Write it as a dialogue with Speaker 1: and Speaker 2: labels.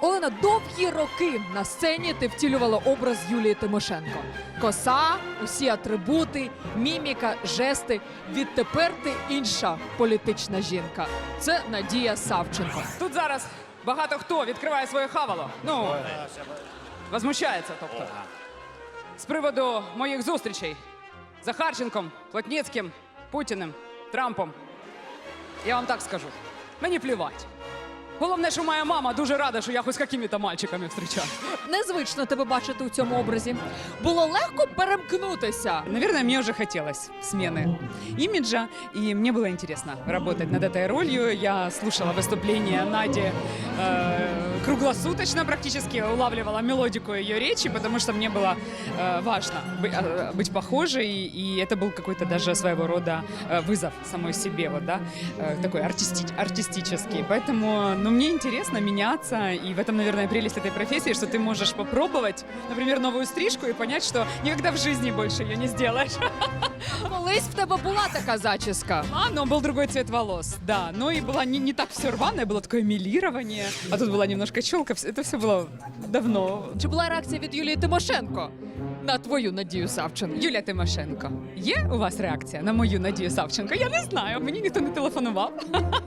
Speaker 1: Олена, довгі роки на сцені ти втілювала образ Юлії Тимошенко. Коса, усі атрибути, міміка, жести. Відтепер ти інша політична жінка. Це Надія Савченко.
Speaker 2: Тут зараз багато хто відкриває своє хавало. Ну, возмущається, тобто. З приводу моїх зустрічей з Захарченком, Плотніцьким, Путіним, Трампом. Я вам так скажу. Мені плівать. Головне, що моя мама дуже рада, що я хоч з якими-то мальчиками зустрічаю.
Speaker 1: Незвично тебе бачити у цьому образі. Було легко перемкнутися.
Speaker 2: Наверное, мне уже хотелось смены имиджа, и мне было интересно работать над этой ролью. Я слушала выступления Нади э, круглосуточно практически, улавливала мелодику ее речи, потому что мне было э, важно бы- э, быть похожей, и это был какой-то даже своего рода э, вызов самой себе, вот, да, э, такой артисти- артистический. Поэтому, ну, мне интересно меняться, и в этом, наверное, прелесть этой профессии, что ты можешь попробовать, например, новую стрижку и понять, что никогда в жизни больше ее не сделаешь.
Speaker 1: Колись в тебе була така зачіска.
Speaker 2: А, но был другой цвет волос, да. Но и была не, не так все рваное, было такое милирование. А тут была немножко челка. Вс- Это все было давно.
Speaker 1: Чи була реакція від Юлії Тимошенко на твою Надію Савченко?
Speaker 2: Юлія Тимошенко. Є у вас реакція на мою Надію Савченко? Я не знаю. Мені ніхто не телефонував.